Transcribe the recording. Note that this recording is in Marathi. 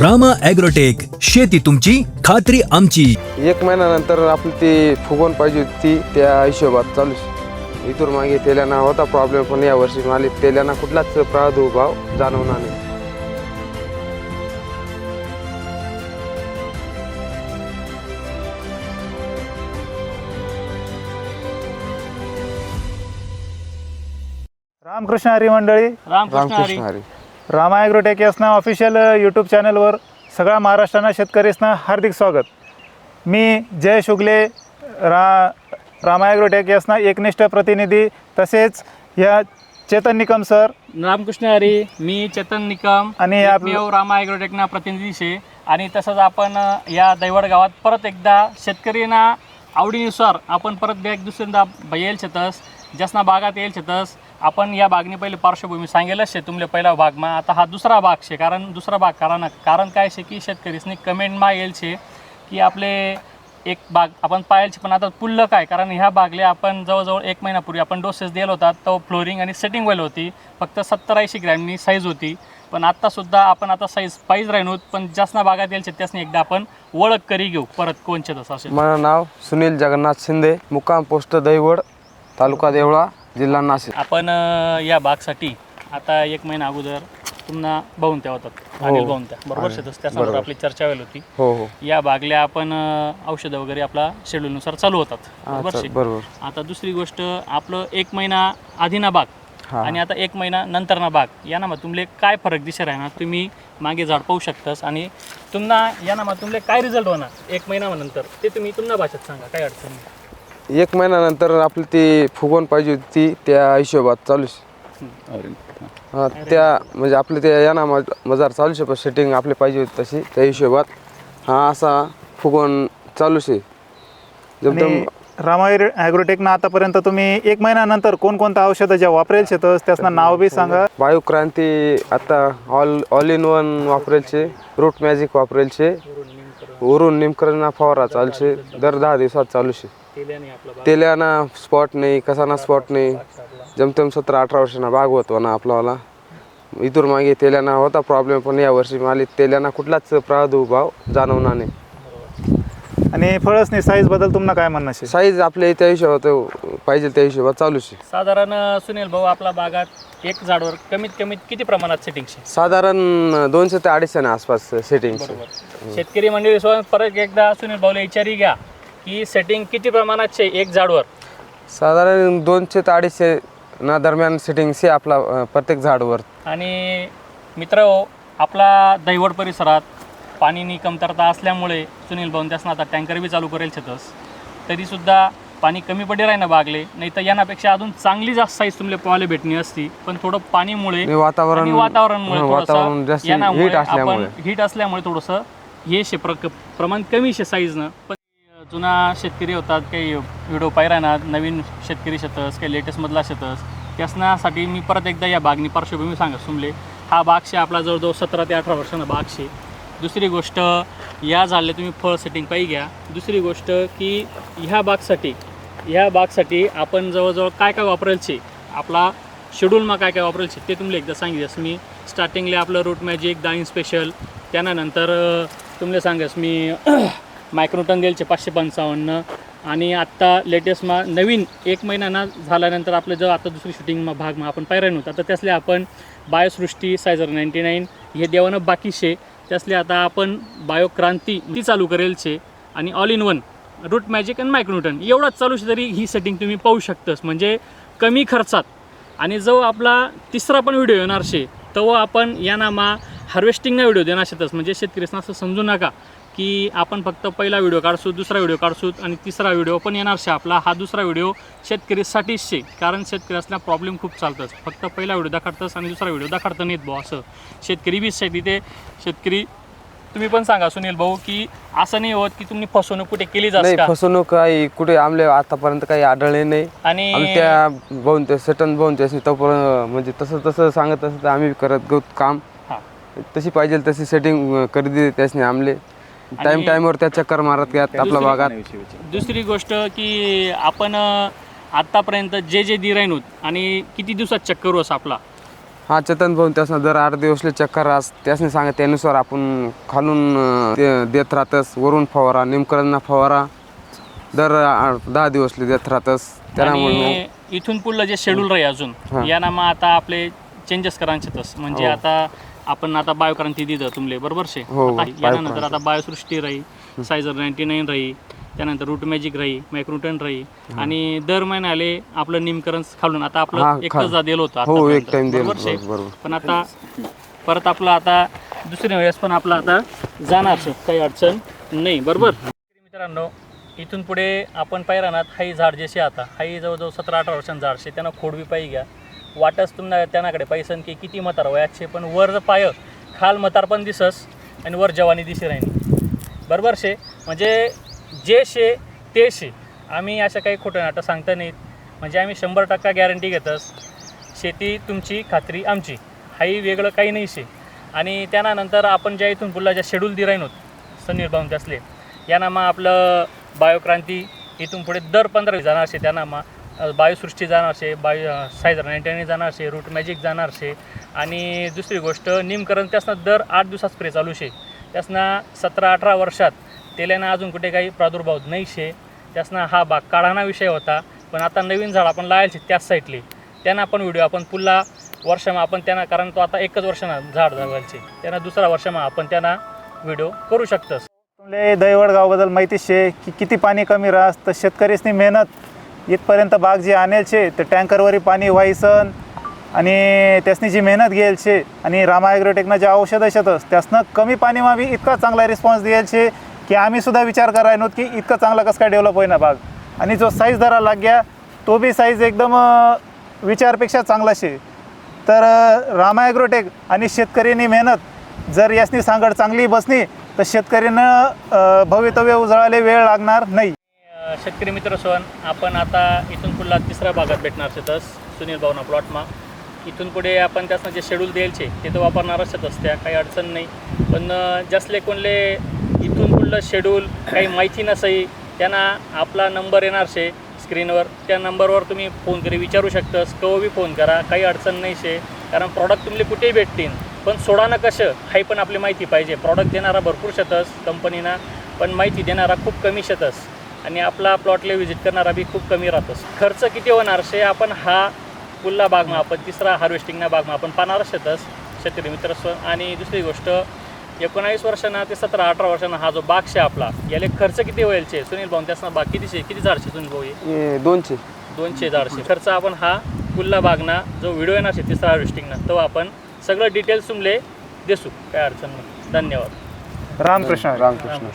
रामा ॲग्रोटेक शेती तुमची खात्री आमची. एक महिन्यानंतर आपली ती फुगवून पाहिजे होती ती त्या हिशोबात चालू इथून मागे तेलाना होता प्रॉब्लेम पण यावर्षी मला तेलाना कुठलाच प्रादुर्भाव जाणवणार नाही. रामकृष्ण हरी मंडळी. रामकृष्ण हरी. रामकृष्ण हरी. रामा ॲग्रोटेक यासनं ऑफिशियल यूट्यूब चॅनलवर सगळ्या महाराष्ट्राना शेतकरीसनं हार्दिक स्वागत. मी जय शुगले रा रामा ॲग्रोटेक यासनं एकनिष्ठ प्रतिनिधी तसेच या चेतन निकम सर. रामकृष्ण हरी मी चेतन निकम आणि एकमेव रामा ॲग्रोटेकना प्रतिनिधी शे. आणि तसंच आपण अ, या दैवड गावात परत एकदा शेतकरीना आवडीनुसार आपण परत बॅग दुसऱ्यांदा ब- येईल शेतस. ज्यासना बागात येईल शेतस आपण या बागनी पहिले पार्श्वभूमी सांगेलच शे तुमले पहिला भागमा आता हा दुसरा भाग शे कारण दुसरा भाग कारण कारण काय शे की शेतकरीसनी कमेंटमा येईल शे की आपले एक बाग आपण पाहायचे पण आता पुल्लं काय? कारण ह्या बागले आपण जवळजवळ एक महिन्यापूर्वी आपण डोसेस दिला होता तो फ्लोरिंग आणि सेटिंग वेल होती. फक्त सत्तर ऐंशी ग्रॅमनी साईज होती. पण आत्तासुद्धा आपण आता साईज पाईज राहिनोत पण ज्यासना बागात यायचे त्यासनी एकदा आपण ओळख करी घेऊ. परत कोणचे तसं असेल? माझं नाव सुनील जगन्नाथ शिंदे मुक्काम पोस्ट दहिवड. तालुका देवळा जिल्हा नाशिक. आपण अं, या बागसाठी आता एक महिना अगोदर पुन्हा बावून होतात. अनिल बावून बरोबर शेतस त्यासमोर. आपली चर्चा व्हायला होती. हो हो. या बागल्या आपण अं, औषधं वगैरे आपला शेड्यूलनुसार चालू होतात. हा, बरोबर चा- शे? बरोबर. आता दुसरी गोष्ट आपलं एक महिना आधीना बाग हा. आणि आता एक महिना नंतरना बाग. या नामा तुमले काय फरक दिसत आहे ना तुम्ही मागे झाड पाहू शकतास आणि तुम्हाला या नामा तुमले काय रिझल्ट होणार? एक महिना नंतर. ते तुम्ही तुमच्या भाषेत सांगा. काय अडचण नाही. एक महिन्यानंतर आपली ती फुगवून पाहिजे होती ती त्या हिशोबात चालू हा त्या म्हणजे आपले ते या ना मजार चालू शे पण सेटिंग आपली पाहिजे होती तशी त्या हिशोबात. हा असा फुगवून चालू शे आणि जमदम रामा ॲग्रोटेकनं आतापर्यंत तुम्ही एक महिन्यानंतर कोणकोणतं औषधं ज्या वापरेल शेतस त्यासनं नाव बी सांगा. वायुक्रांती आता ऑल ऑल इन वन वापरेलचे रूट मॅजिक वापरेलचे वरून निमकरणा फवारा चालशे दर दहा दिवसात चालू तेल्याना स्पॉट नाही कसाना स्पॉट नाही. जमतेम सतरा अठरा वर्षांना बाग होतो ना आपलावाला इथून मागे तेल्याना होता प्रॉब्लेम पण यावर्षी मला तेल्याना कुठलाच प्रादुर्भाव जाणवणार नाही. आणि फळसनी साईजबद्दल तुम्हाला काय म्हणणं साईज आपल्या त्या हिशोबात पाहिजे त्या हिशोबात चालू शे साधारण सुनील भाऊ आपला बागात एक झाडवर कमीत कमीत किती प्रमाणात सेटिंग साधारण दोनशे ते अडीचशे ना आसपास सेटिंग शेतकरी मंडळी सोबत परत एकदा सुनील भाऊला विचारी घ्या. की सेटिंग किती प्रमाणात एक झाडवर? साधारण दोनशे ते अडीचशे ना दरम्यान सेटिंग शे आपला अं, प्रत्येक झाडवर. आणि मित्र आपला दैवड परिसरात पाणीनी कमतरता असल्यामुळे सुनील भाऊन त्यासनं आता टँकर बी चालू करेल शेतस तरीसुद्धा पाणी कमी पडे राही ना बागले नाही तर यानापेक्षा अजून चांगली जास्त साईज तुमले पाहायला भेटणी असती. पण थोडं पाणीमुळे आणि वातावरण- आणि वातावरणमुळे हं, थोडंसं वातावरण जास्त यानामुळे heat असल्यामुळे. हीट असल्यामुळे थोडंसं हे शे प्र प्रमाण कमी शे साईजनं पण जुना शेतकरी होतात काही व्हिडिओ राहणार नवीन शेतकरी शेतस काही लेटेस्टमधला शेतस. त्यासनासाठी मी परत एकदा या बागनी पार्श्वभूमी सांगा सुमले. हा बागशे आपला जवळजवळ सतरा ते अठरा वर्षांना बागशे दुसरी गोष्ट या झाले तुम्ही फळ सेटिंग पाहिजे घ्या. दुसरी गोष्ट की ह्या बागसाठी ह्या बागसाठी आपण जवळजवळ काय काय वापरायचे आपला शेड्यूलमा काय काय वापरायचे ते तुम्हाला एकदा सांगितलंस मी. स्टार्टिंगला आपलं रूट मॅजिक दाईन स्पेशल त्यानंतर तुम्हाला सांगस मी मायक्रोटन गेलचे पाचशे पंचावन्न. आणि आत्ता लेटेस्टमा नवीन एक महिना ना झाल्यानंतर आपलं जो आता दुसरी शूटिंग भाग मग आपण पाहिलं नव्हतं तर त्यासले आपण बायोसृष्टी सायझर नाईन्टी नाईन हे देवानं बाकी शे. त्यासले आता आपण बायोक्रांती ती चालू करेल छे आणि all in one root magic आणि मायक्रोटन एवढाच चालू तरी ही सेटिंग तुम्ही पाहू शकतस. म्हणजे कमी खर्चात. आणि जो आपला तिसरा पण व्हिडिओ येणार शे तो आपण या नामा हार्वेस्टिंगना व्हिडिओ देणार शेतस म्हणजे शेतकरीसना असं समजू नका. की आपण फक्त पहिला व्हिडिओ काढसू दुसरा व्हिडिओ काढसू आणि तिसरा व्हिडिओ पण येणार शे आपला. हा दुसरा व्हिडिओ शेतकरीसाठीच शे कारण शेतकऱ्यासला प्रॉब्लेम खूप चालतंच. फक्त पहिला व्हिडिओ दाखवतस आणि दुसरा व्हिडिओ दाखवता नाहीत भाऊ असं. शेतकरी बी शेती ते शेतकरी तुम्ही पण सांगा सुनील भाऊ की असं नाही होत की तुम्ही फसवणूक कुठे केली नाही जात का फसवणूक काही कुठे आमले आतापर्यंत काही आढळले नाही. आणि आम्ही त्या भाऊन ते सटन भाऊन त्याशी तोपर्यंत म्हणजे तसं तसं सांगत असं आम्ही करत गो काम. हां. तशी पाहिजे तशी सेटिंग करी दिली त्यासनी आमले. टाइम टाइमवर त्या चक्कर मारत घ्यात आपल्या भागात. दुसरी गोष्ट की आपण अं, आत्तापर्यंत जे जे दिरायनोत आणि किती दिवसात चक्कर होस आपला? हा चेतन भाऊ त्यासनं दर आठ दिवसले चक्कर रास. त्यासने सांगा त्यानुसार आपण खालून ते देत राहतस वरून फवारा निमकरणना फवारा. दर आठ दहा दिवसले देत राहतस. त्यामुळे आणि इथून पुढलं जे शेड्यूल राहील अजून या ना मग आता आपले चेंजेस करायचेतच म्हणजे हो. आता आपण आता बायोक्रांती दिलं तुमले बरोबर शे हो, आता यानंतर. आता बायोसृष्टी राहील सायझर नाईन्टी नाईन राहील त्यानंतर रूट मॅजिक राहील मायक्रोटन राहील आणि दर महिन्याले आपलं निमकरण खालून आता हा, आपलं एकच खा- जा दिलं होतं हो, एक आतापर्यंत. time दिलं, बरोबर शे? बरोबर. पण आता परत आपलं आता दुसऱ्या वेळेस पण आपलं आता जाणार शे. काही अडचण नाही बरोबर मित्रांनो इथून पुढे आपण पाहिरानात हाही झाड जसे आता हाही जवळजवळ सतरा अठरा वर्षांचं झाड शे त्यांना खोडवी पायी घ्या वाटच तुम्हाला त्यांनाकडे पैसन की किती मतार वयाचे पण वर पाय खाल मतार पण दिसस आणि वर जवानी दिसे राहिनी बरोबर शे? म्हणजे जे शे ते शे. आम्ही अशा काही खोटं नाटं सांगता नाहीत. म्हणजे आम्ही शंभर टक्का गॅरंटी घेतस. शेती तुमची खात्री आमची. हाही वेगळं काही नाही शे. आणि त्यानंतर आपण ज्या इथून पुढला ज्या शेड्यूल दि राहिनोत सनिर्भाऊन त्यासले. यांना मग आपलं बायोक्रांती इथून पुढे दर पंधरा जाणार असे त्यांना मग बायोसृष्टी जाणार असे बायो सायझर नाईन्टी जाणार शे रूट मॅजिक जाणार शे. आणि दुसरी गोष्ट निमकरण त्यासनं दर आठ दिवसात स्प्रे चालू शे. त्यासनं सतरा अठरा वर्षात तेल्यानं अजून कुठे काही प्रादुर्भाव नाही शे. त्यासना हा बाग काढाना विषय होता पण आता नवीन झाड आपण लावायचे त्याच साईडले त्यांना आपण व्हिडिओ आपण पुन्हा वर्षमा आपण त्यांना कारण तो आता एकच वर्षाना झाड जगायचे त्यांना दुसरा वर्षमा आपण त्यांना व्हिडिओ करू शकतस. तुमले दैवडगावबद्दल माहितीच शे की किती पाणी कमी राहस तर शेतकरीसनी मेहनत इथपर्यंत बाग जे आणेल शे तर टँकरवरी पाणी व्हायसन आणि त्यासनी जी मेहनत घेईल छे आणि रामा ॲग्रोटेकनं जे औषधं शेतस त्यासनं कमी पाणी मावी इतका चांगला रिस्पॉन्स देईल छे की आम्ही सुद्धा विचार करायला की इतकं चांगला कसं काय डेव्हलप होईना बाग. आणि जो साईज धरा लाग्या तो बी साईज एकदम विचारपेक्षा चांगला शे. तर रामा ॲग्रोटेक आणि शेतकरीनी मेहनत जर यासनी सांगड चांगली बसली तर शेतकऱ्यांना भवितव्य उजळाले वेळ लागणार नाही. शेतकरी मित्र सोहन आपण आता इथून पुढला तिसऱ्या भागात भेटणार शेतस सुनील भावना प्लॉटमा इथून पुढे आपण त्यासनं जे शेड्यूल द्यायचे ते तर वापरणार शेतस त्या काही अडचण नाही. पण जसले कोणले इथून पुढलं शेड्यूल काही माहिती नसई त्यांना आपला नंबर येणार शे स्क्रीनवर त्या नंबरवर तुम्ही फोन करी विचारू शकतस. कवबी फोन करा काही अडचण नाही शे. कारण प्रॉडक्ट तुमले कुठेही भेटतील. पण सोडानं कसं हाही पण आपली माहिती पाहिजे. प्रॉडक्ट देणारा भरपूर शेतस कंपनीना पण माहिती देणारा खूप कमी शेतस. आणि आपला प्लॉटला व्हिजिट करणारा बी खूप कमी राहतस. खर्च किती होणार शे? आपण हा पुल्ला बागमा आपण तिसरा हार्वेस्टिंगना बागमा आपण पाहणारच शेतस शेतकरी मित्र आणि दुसरी गोष्ट एकोणावीस वर्षांना ते सतरा अठरा वर्षांना हा जो बाग शे आपला याले खर्च किती होईल शे? सुनील भाऊ त्यासनं बाग किती शे? किती झाड शे सुनील भाऊ दोनशे दोनशे झाडशे खर्च आपण हा पुल्ला बागना जो व्हिडिओ येणार शे तिसरा हार्वेस्टिंगना तो आपण सगळं डिटेल्स तुमले देसू. काय अडचण नाही. धन्यवाद. रामकृष्ण. रामकृष्ण.